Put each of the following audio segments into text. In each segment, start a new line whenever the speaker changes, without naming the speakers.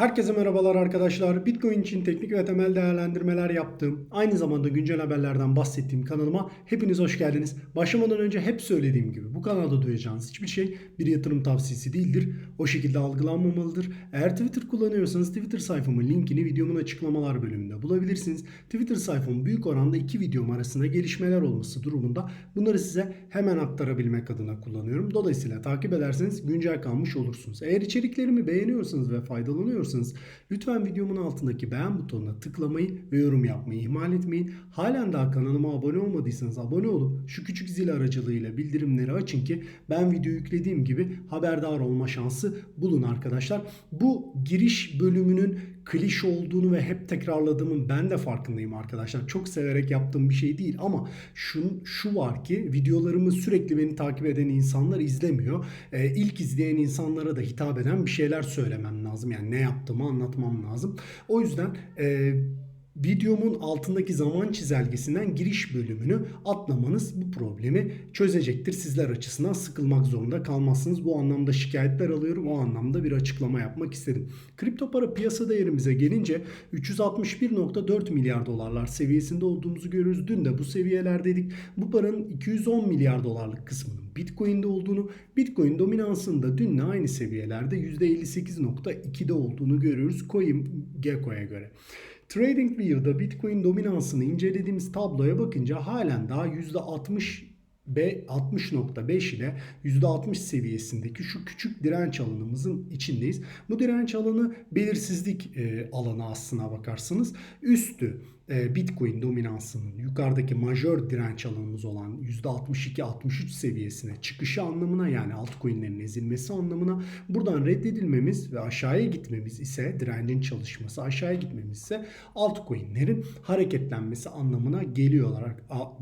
Herkese merhabalar arkadaşlar. Bitcoin için teknik ve temel değerlendirmeler yaptığım, aynı zamanda güncel haberlerden bahsettiğim kanalıma hepiniz hoş geldiniz. Başlamadan önce hep söylediğim gibi bu kanalda duyacağınız hiçbir şey bir yatırım tavsiyesi değildir. O şekilde algılanmamalıdır. Eğer Twitter kullanıyorsanız Twitter sayfamın linkini videomun açıklamalar bölümünde bulabilirsiniz. Twitter sayfamın büyük oranda iki videom arasında gelişmeler olması durumunda bunları size hemen aktarabilmek adına kullanıyorum. Dolayısıyla takip ederseniz güncel kalmış olursunuz. Eğer içeriklerimi beğeniyorsanız ve faydalanıyorsanız lütfen videomun altındaki beğen butonuna tıklamayı ve yorum yapmayı ihmal etmeyin. Halen daha kanalıma abone olmadıysanız abone olup şu küçük zil aracılığıyla bildirimleri açın ki ben video yüklediğim gibi haberdar olma şansı bulun arkadaşlar. Bu giriş bölümünün klişe olduğunu ve hep tekrarladığımın ben de farkındayım arkadaşlar. Çok severek yaptığım bir şey değil ama şu, şu var ki videolarımı sürekli beni takip eden insanlar izlemiyor. Ee, ilk izleyen insanlara da hitap eden bir şeyler söylemem lazım. Yani ne yaptığımı anlatmam lazım. O yüzden e, videomun altındaki zaman çizelgesinden giriş bölümünü atlamanız bu problemi çözecektir. Sizler açısından sıkılmak zorunda kalmazsınız. Bu anlamda şikayetler alıyorum. O anlamda bir açıklama yapmak istedim. Kripto para piyasa değerimize gelince 361.4 milyar dolarlar seviyesinde olduğumuzu görüyoruz. Dün de bu seviyelerdeydik. Bu paranın 210 milyar dolarlık kısmının Bitcoin'de olduğunu, Bitcoin dominansının da dünle aynı seviyelerde %58.2'de olduğunu görüyoruz CoinGecko'ya göre. TradingView'da Bitcoin dominansını incelediğimiz tabloya bakınca halen daha %60 B 60.5 ile %60 seviyesindeki şu küçük direnç alanımızın içindeyiz. Bu direnç alanı belirsizlik e, alanı aslına bakarsanız üstü e, Bitcoin dominansının yukarıdaki majör direnç alanımız olan %62-63 seviyesine çıkışı anlamına yani altcoin'lerin ezilmesi anlamına buradan reddedilmemiz ve aşağıya gitmemiz ise direncin çalışması aşağıya gitmemiz ise altcoin'lerin hareketlenmesi anlamına geliyorlar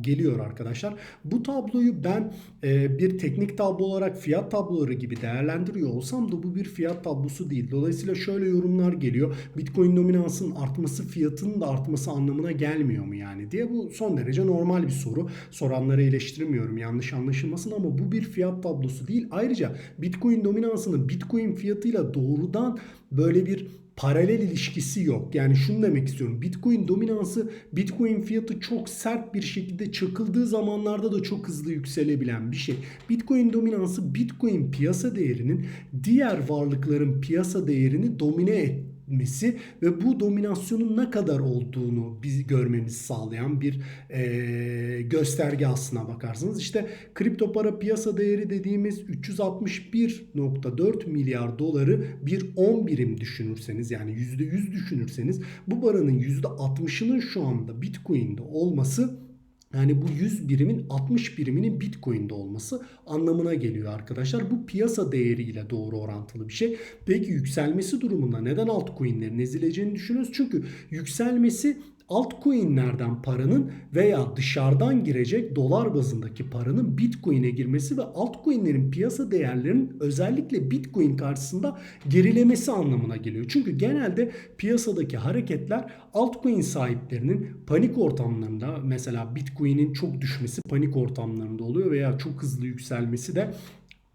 geliyor arkadaşlar. Bu tabloyu ben e, bir teknik tablo olarak fiyat tabloları gibi değerlendiriyor olsam da bu bir fiyat tablosu değil. Dolayısıyla şöyle yorumlar geliyor. Bitcoin dominansının artması fiyatının da artması anlamına gelmiyor mu yani diye bu son derece normal bir soru. Soranları eleştirmiyorum yanlış anlaşılmasın ama bu bir fiyat tablosu değil. Ayrıca Bitcoin dominansının Bitcoin fiyatıyla doğrudan böyle bir paralel ilişkisi yok. Yani şunu demek istiyorum. Bitcoin dominansı Bitcoin fiyatı çok sert bir şekilde çakıldığı zamanlarda da çok hızlı yükselebilen bir şey. Bitcoin dominansı Bitcoin piyasa değerinin diğer varlıkların piyasa değerini domine et etmesi ve bu dominasyonun ne kadar olduğunu biz görmemizi sağlayan bir e, gösterge aslına bakarsanız. İşte kripto para piyasa değeri dediğimiz 361.4 milyar doları bir 10 birim düşünürseniz yani %100 düşünürseniz bu paranın %60'ının şu anda Bitcoin'de olması yani bu 100 birimin 60 biriminin Bitcoin'de olması anlamına geliyor arkadaşlar. Bu piyasa değeriyle doğru orantılı bir şey. Peki yükselmesi durumunda neden altcoin'lerin ezileceğini düşünüyoruz? Çünkü yükselmesi altcoin'lerden paranın veya dışarıdan girecek dolar bazındaki paranın Bitcoin'e girmesi ve altcoin'lerin piyasa değerlerinin özellikle Bitcoin karşısında gerilemesi anlamına geliyor. Çünkü genelde piyasadaki hareketler altcoin sahiplerinin panik ortamlarında mesela Bitcoin'in çok düşmesi panik ortamlarında oluyor veya çok hızlı yükselmesi de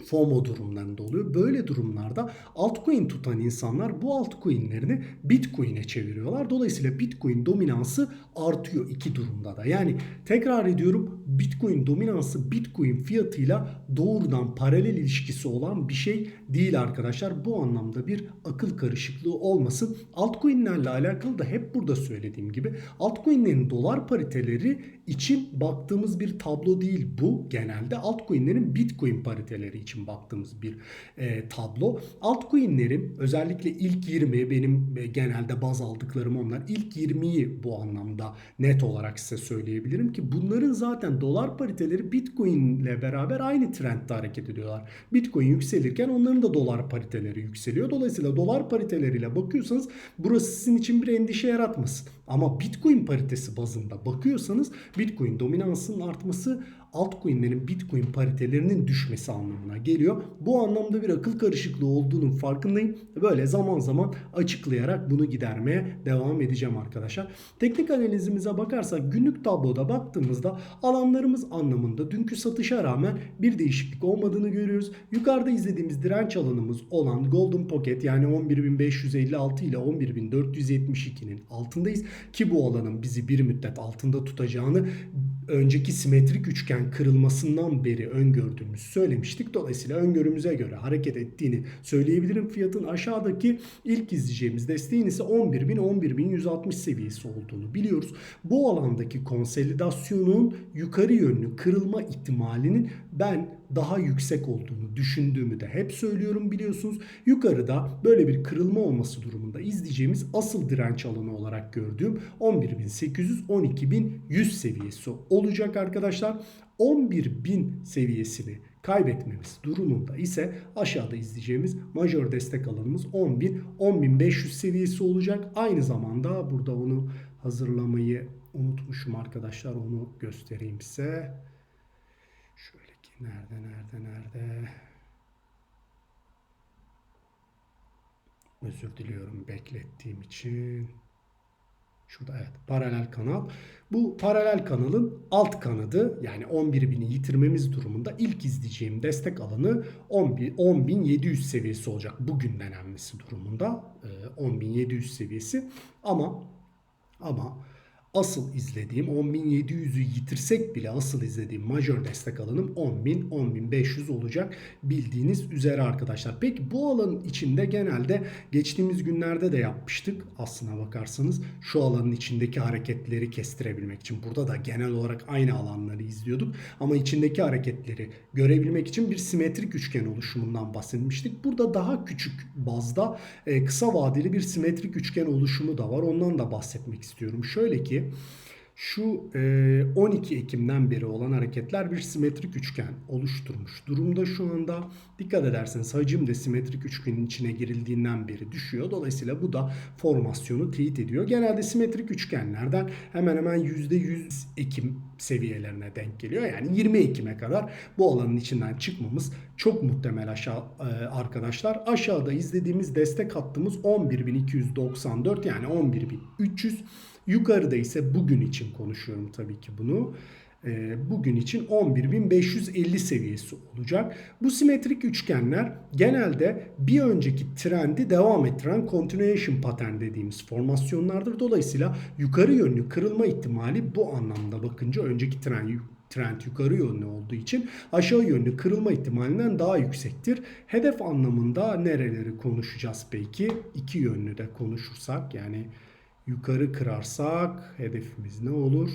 FOMO durumlarında oluyor. Böyle durumlarda altcoin tutan insanlar bu altcoin'lerini Bitcoin'e çeviriyorlar. Dolayısıyla Bitcoin dominansı artıyor iki durumda da. Yani tekrar ediyorum Bitcoin dominansı Bitcoin fiyatıyla doğrudan paralel ilişkisi olan bir şey değil arkadaşlar. Bu anlamda bir akıl karışıklığı olmasın. Altcoin'lerle alakalı da hep burada söylediğim gibi altcoin'lerin dolar pariteleri için baktığımız bir tablo değil bu genelde. Altcoin'lerin Bitcoin pariteleri için baktığımız bir e, tablo. Altcoin'lerin özellikle ilk 20 benim e, genelde baz aldıklarım onlar. İlk 20'yi bu anlamda net olarak size söyleyebilirim ki bunların zaten dolar pariteleri Bitcoin ile beraber aynı trendde hareket ediyorlar. Bitcoin yükselirken onların da dolar pariteleri yükseliyor. Dolayısıyla dolar pariteleriyle bakıyorsanız burası sizin için bir endişe yaratmasın. Ama Bitcoin paritesi bazında bakıyorsanız Bitcoin dominansının artması altcoin'lerin Bitcoin paritelerinin düşmesi anlamına geliyor. Bu anlamda bir akıl karışıklığı olduğunun farkındayım. Böyle zaman zaman açıklayarak bunu gidermeye devam edeceğim arkadaşlar. Teknik analizimize bakarsak günlük tabloda baktığımızda alanlarımız anlamında dünkü satışa rağmen bir değişiklik olmadığını görüyoruz. Yukarıda izlediğimiz direnç alanımız olan Golden Pocket yani 11.556 ile 11.472'nin altındayız. Ki bu alanın bizi bir müddet altında tutacağını önceki simetrik üçgen kırılmasından beri öngördüğümüzü söylemiştik. Dolayısıyla öngörümüze göre hareket ettiğini söyleyebilirim. Fiyatın aşağıdaki ilk izleyeceğimiz desteğin ise 11.000 11.160 seviyesi olduğunu biliyoruz. Bu alandaki konsolidasyonun yukarı yönlü kırılma ihtimalinin ben daha yüksek olduğunu düşündüğümü de hep söylüyorum biliyorsunuz. Yukarıda böyle bir kırılma olması durumunda izleyeceğimiz asıl direnç alanı olarak gördüğüm 11.800-12.100 seviyesi olacak arkadaşlar. 11.000 seviyesini kaybetmemiz durumunda ise aşağıda izleyeceğimiz majör destek alanımız 10.000 10.500 seviyesi olacak. Aynı zamanda burada onu hazırlamayı unutmuşum arkadaşlar. Onu göstereyim size. Şöyle nerede nerede nerede? Özür diliyorum beklettiğim için. Şurada evet paralel kanal. Bu paralel kanalın alt kanadı yani 11.000'i yitirmemiz durumunda ilk izleyeceğim destek alanı 10.700 seviyesi olacak. Bugün denenmesi durumunda 10.700 seviyesi ama ama asıl izlediğim 10.700'ü yitirsek bile asıl izlediğim majör destek alanım 10.000 10.500 olacak bildiğiniz üzere arkadaşlar. Peki bu alanın içinde genelde geçtiğimiz günlerde de yapmıştık aslına bakarsanız şu alanın içindeki hareketleri kestirebilmek için. Burada da genel olarak aynı alanları izliyorduk ama içindeki hareketleri görebilmek için bir simetrik üçgen oluşumundan bahsetmiştik. Burada daha küçük bazda e, kısa vadeli bir simetrik üçgen oluşumu da var. Ondan da bahsetmek istiyorum. Şöyle ki şu 12 Ekim'den beri olan hareketler bir simetrik üçgen oluşturmuş durumda şu anda. Dikkat ederseniz hacim de simetrik üçgenin içine girildiğinden beri düşüyor. Dolayısıyla bu da formasyonu teyit ediyor. Genelde simetrik üçgenlerden hemen hemen %100 Ekim seviyelerine denk geliyor. Yani 20 Ekim'e kadar bu alanın içinden çıkmamız çok muhtemel aşağı arkadaşlar. Aşağıda izlediğimiz destek hattımız 11.294 yani 11.300. Yukarıda ise bugün için konuşuyorum tabii ki bunu. Bugün için 11.550 seviyesi olacak. Bu simetrik üçgenler genelde bir önceki trendi devam ettiren continuation pattern dediğimiz formasyonlardır. Dolayısıyla yukarı yönlü kırılma ihtimali bu anlamda bakınca önceki trend trend yukarı yönlü olduğu için aşağı yönlü kırılma ihtimalinden daha yüksektir. Hedef anlamında nereleri konuşacağız peki? İki yönlü de konuşursak yani yukarı kırarsak hedefimiz ne olur?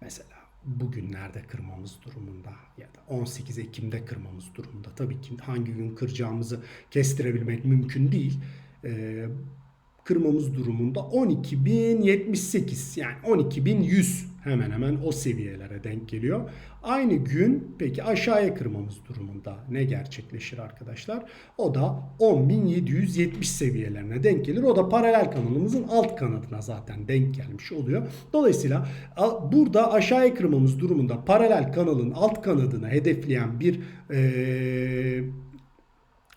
Mesela bugünlerde kırmamız durumunda ya da 18 Ekim'de kırmamız durumunda. Tabii ki hangi gün kıracağımızı kestirebilmek mümkün değil. Ee, kırmamız durumunda 12.078 yani 12.100 hemen hemen o seviyelere denk geliyor. Aynı gün peki aşağıya kırmamız durumunda ne gerçekleşir arkadaşlar? O da 10.770 seviyelerine denk gelir. O da paralel kanalımızın alt kanadına zaten denk gelmiş oluyor. Dolayısıyla burada aşağıya kırmamız durumunda paralel kanalın alt kanadını hedefleyen bir ee,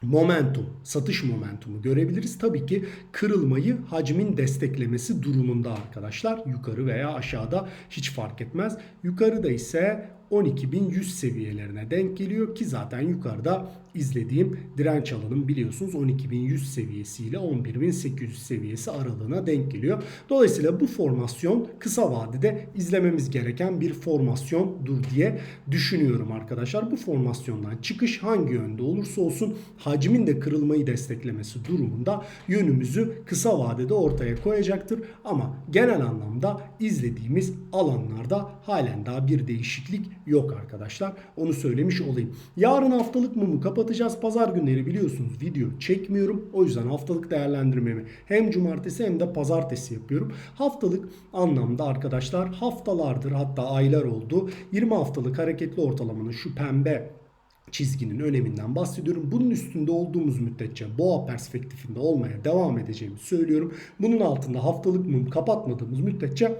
momentum, satış momentumu görebiliriz. Tabii ki kırılmayı hacmin desteklemesi durumunda arkadaşlar. Yukarı veya aşağıda hiç fark etmez. Yukarıda ise 12.100 seviyelerine denk geliyor ki zaten yukarıda izlediğim direnç alanım biliyorsunuz 12.100 seviyesi ile 11.800 seviyesi aralığına denk geliyor. Dolayısıyla bu formasyon kısa vadede izlememiz gereken bir formasyondur diye düşünüyorum arkadaşlar. Bu formasyondan çıkış hangi yönde olursa olsun hacmin de kırılmayı desteklemesi durumunda yönümüzü kısa vadede ortaya koyacaktır. Ama genel anlamda izlediğimiz alanlarda halen daha bir değişiklik yok arkadaşlar. Onu söylemiş olayım. Yarın haftalık mumu kapatacağız. Pazar günleri biliyorsunuz video çekmiyorum. O yüzden haftalık değerlendirmemi hem cumartesi hem de pazartesi yapıyorum. Haftalık anlamda arkadaşlar haftalardır hatta aylar oldu. 20 haftalık hareketli ortalamanın şu pembe çizginin öneminden bahsediyorum. Bunun üstünde olduğumuz müddetçe boğa perspektifinde olmaya devam edeceğimi söylüyorum. Bunun altında haftalık mum kapatmadığımız müddetçe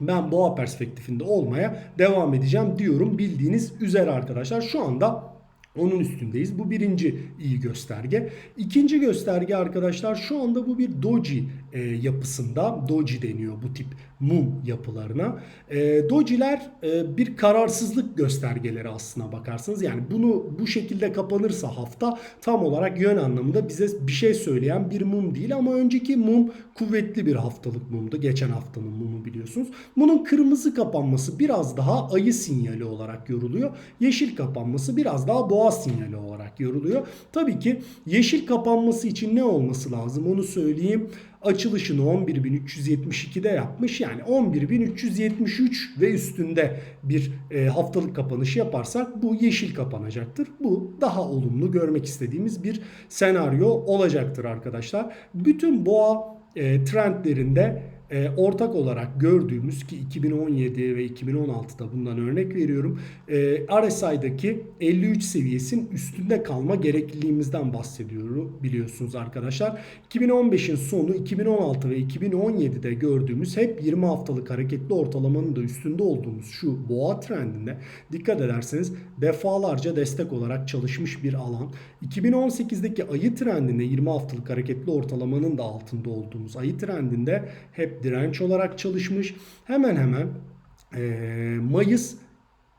Ben boğa perspektifinde olmaya devam edeceğim diyorum bildiğiniz üzere arkadaşlar. Şu anda onun üstündeyiz. Bu birinci iyi gösterge. İkinci gösterge arkadaşlar şu anda bu bir doji e, yapısında. Doji deniyor bu tip mum yapılarına. E, dojiler e, bir kararsızlık göstergeleri aslına bakarsanız. Yani bunu bu şekilde kapanırsa hafta tam olarak yön anlamında bize bir şey söyleyen bir mum değil. Ama önceki mum kuvvetli bir haftalık mumdu. Geçen haftanın mumu biliyorsunuz. Bunun kırmızı kapanması biraz daha ayı sinyali olarak yoruluyor. Yeşil kapanması biraz daha boğa sinyali olarak yoruluyor. Tabii ki yeşil kapanması için ne olması lazım onu söyleyeyim. Açılışını 11.372'de yapmış. Yani 11.373 ve üstünde bir e, haftalık kapanış yaparsak bu yeşil kapanacaktır. Bu daha olumlu görmek istediğimiz bir senaryo olacaktır arkadaşlar. Bütün boğa e, trendlerinde e, ortak olarak gördüğümüz ki 2017 ve 2016'da bundan örnek veriyorum. E, RSI'daki 53 seviyesinin üstünde kalma gerekliliğimizden bahsediyorum biliyorsunuz arkadaşlar. 2015'in sonu 2016 ve 2017'de gördüğümüz hep 20 haftalık hareketli ortalamanın da üstünde olduğumuz şu boğa trendinde dikkat ederseniz defalarca destek olarak çalışmış bir alan. 2018'deki ayı trendinde 20 haftalık hareketli ortalamanın da altında olduğumuz ayı trendinde hep direnç olarak çalışmış. Hemen hemen e, Mayıs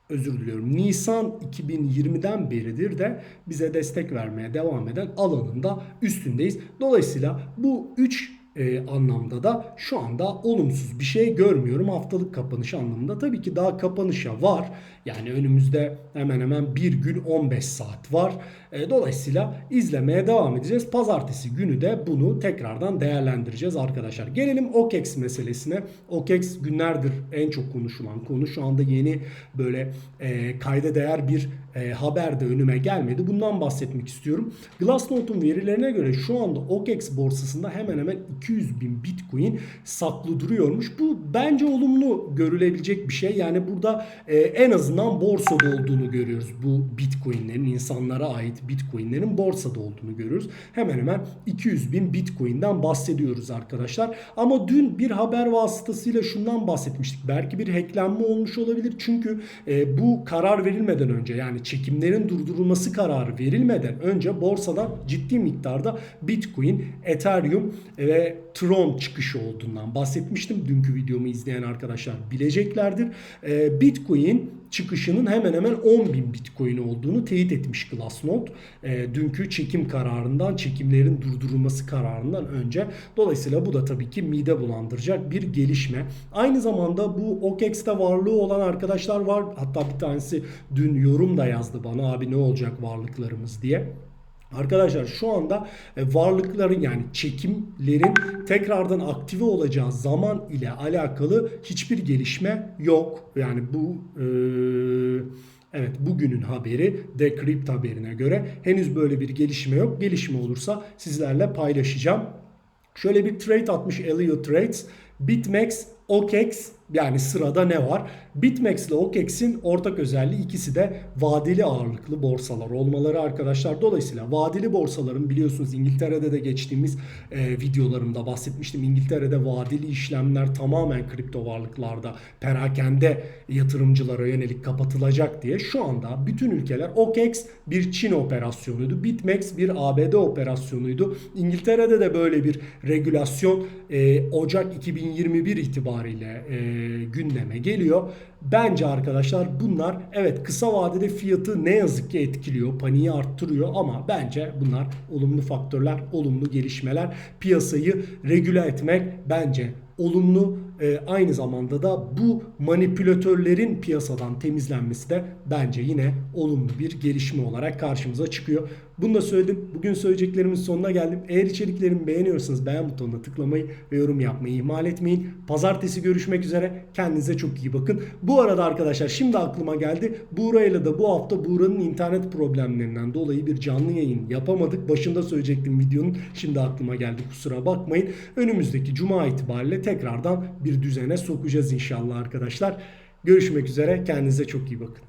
özür diliyorum Nisan 2020'den beridir de bize destek vermeye devam eden alanında üstündeyiz. Dolayısıyla bu 3 e, anlamda da şu anda olumsuz bir şey görmüyorum haftalık kapanış anlamında. Tabii ki daha kapanışa var. Yani önümüzde hemen hemen bir gün 15 saat var. E, dolayısıyla izlemeye devam edeceğiz. Pazartesi günü de bunu tekrardan değerlendireceğiz arkadaşlar. Gelelim OKEX meselesine. OKEX günlerdir en çok konuşulan konu. Şu anda yeni böyle e, kayda değer bir e, haber de önüme gelmedi. Bundan bahsetmek istiyorum. Glassnode'un verilerine göre şu anda OKEX borsasında hemen hemen 200 bin Bitcoin saklı duruyormuş. Bu bence olumlu görülebilecek bir şey. Yani burada e, en azından borsada olduğunu görüyoruz. Bu Bitcoin'lerin insanlara ait Bitcoin'lerin borsada olduğunu görüyoruz. Hemen hemen 200 bin Bitcoin'den bahsediyoruz arkadaşlar. Ama dün bir haber vasıtasıyla şundan bahsetmiştik. Belki bir hacklenme olmuş olabilir. Çünkü e, bu karar verilmeden önce yani çekimlerin durdurulması kararı verilmeden önce borsada ciddi miktarda Bitcoin, Ethereum ve Tron çıkışı olduğundan bahsetmiştim. Dünkü videomu izleyen arkadaşlar bileceklerdir. E, Bitcoin çıkışının hemen hemen 10 bin Bitcoin olduğunu teyit etmiş Glassnode. E, dünkü çekim kararından, çekimlerin durdurulması kararından önce. Dolayısıyla bu da tabii ki mide bulandıracak bir gelişme. Aynı zamanda bu OKEX'te varlığı olan arkadaşlar var. Hatta bir tanesi dün yorum da yazdı bana abi ne olacak varlıklarımız diye. Arkadaşlar şu anda e, varlıkların yani çekimlerin tekrardan aktive olacağı zaman ile alakalı hiçbir gelişme yok. Yani bu e, evet bugünün haberi Decrypt haberine göre henüz böyle bir gelişme yok. Gelişme olursa sizlerle paylaşacağım. Şöyle bir trade atmış Elliot Trades. Bitmax, OKEX yani sırada ne var? Bitmex ile OKEX'in ortak özelliği ikisi de vadeli ağırlıklı borsalar olmaları arkadaşlar. Dolayısıyla vadeli borsaların biliyorsunuz İngiltere'de de geçtiğimiz e, videolarımda bahsetmiştim. İngiltere'de vadeli işlemler tamamen kripto varlıklarda perakende yatırımcılara yönelik kapatılacak diye şu anda bütün ülkeler OKEX bir Çin operasyonuydu. Bitmex bir ABD operasyonuydu. İngiltere'de de böyle bir regülasyon e, Ocak 2021 itibariyle e, gündeme geliyor. Bence arkadaşlar bunlar evet kısa vadede fiyatı ne yazık ki etkiliyor, paniği arttırıyor ama bence bunlar olumlu faktörler, olumlu gelişmeler. Piyasayı regüle etmek bence olumlu e, aynı zamanda da bu manipülatörlerin piyasadan temizlenmesi de bence yine olumlu bir gelişme olarak karşımıza çıkıyor. Bunu da söyledim. Bugün söyleyeceklerimin sonuna geldim. Eğer içeriklerimi beğeniyorsanız beğen butonuna tıklamayı ve yorum yapmayı ihmal etmeyin. Pazartesi görüşmek üzere. Kendinize çok iyi bakın. Bu arada arkadaşlar şimdi aklıma geldi. Buğra'yla da bu hafta Buğra'nın internet problemlerinden dolayı bir canlı yayın yapamadık. Başında söyleyecektim videonun. Şimdi aklıma geldi kusura bakmayın. Önümüzdeki cuma itibariyle tekrardan bir düzene sokacağız inşallah arkadaşlar. Görüşmek üzere. Kendinize çok iyi bakın.